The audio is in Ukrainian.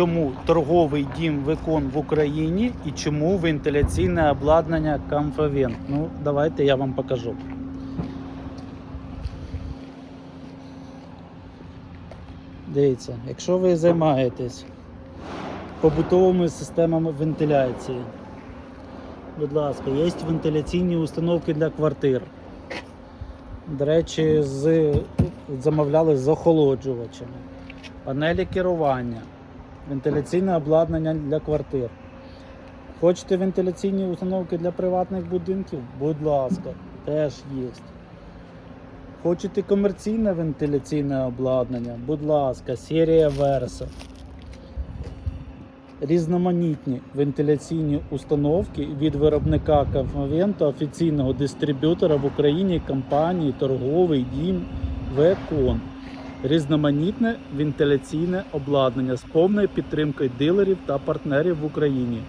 Чому торговий дім Викон в Україні і чому вентиляційне обладнання Камфавент? Ну, давайте я вам покажу. Дивіться, якщо ви займаєтесь побутовими системами вентиляції, будь ласка, є вентиляційні установки для квартир. До речі, з, замовляли з охолоджувачами, панелі керування, вентиляційне обладнання для квартир. Хочете вентиляційні установки для приватних будинків? Будь ласка, теж є. Хочете комерційне вентиляційне обладнання? Будь ласка, серія Versa. Різноманітні вентиляційні установки від виробника Кафавента, офіційного дистриб'ютора в Україні компанії Торговий дім Векон. Різноманітне вентиляційне обладнання з повною підтримкою дилерів та партнерів в Україні.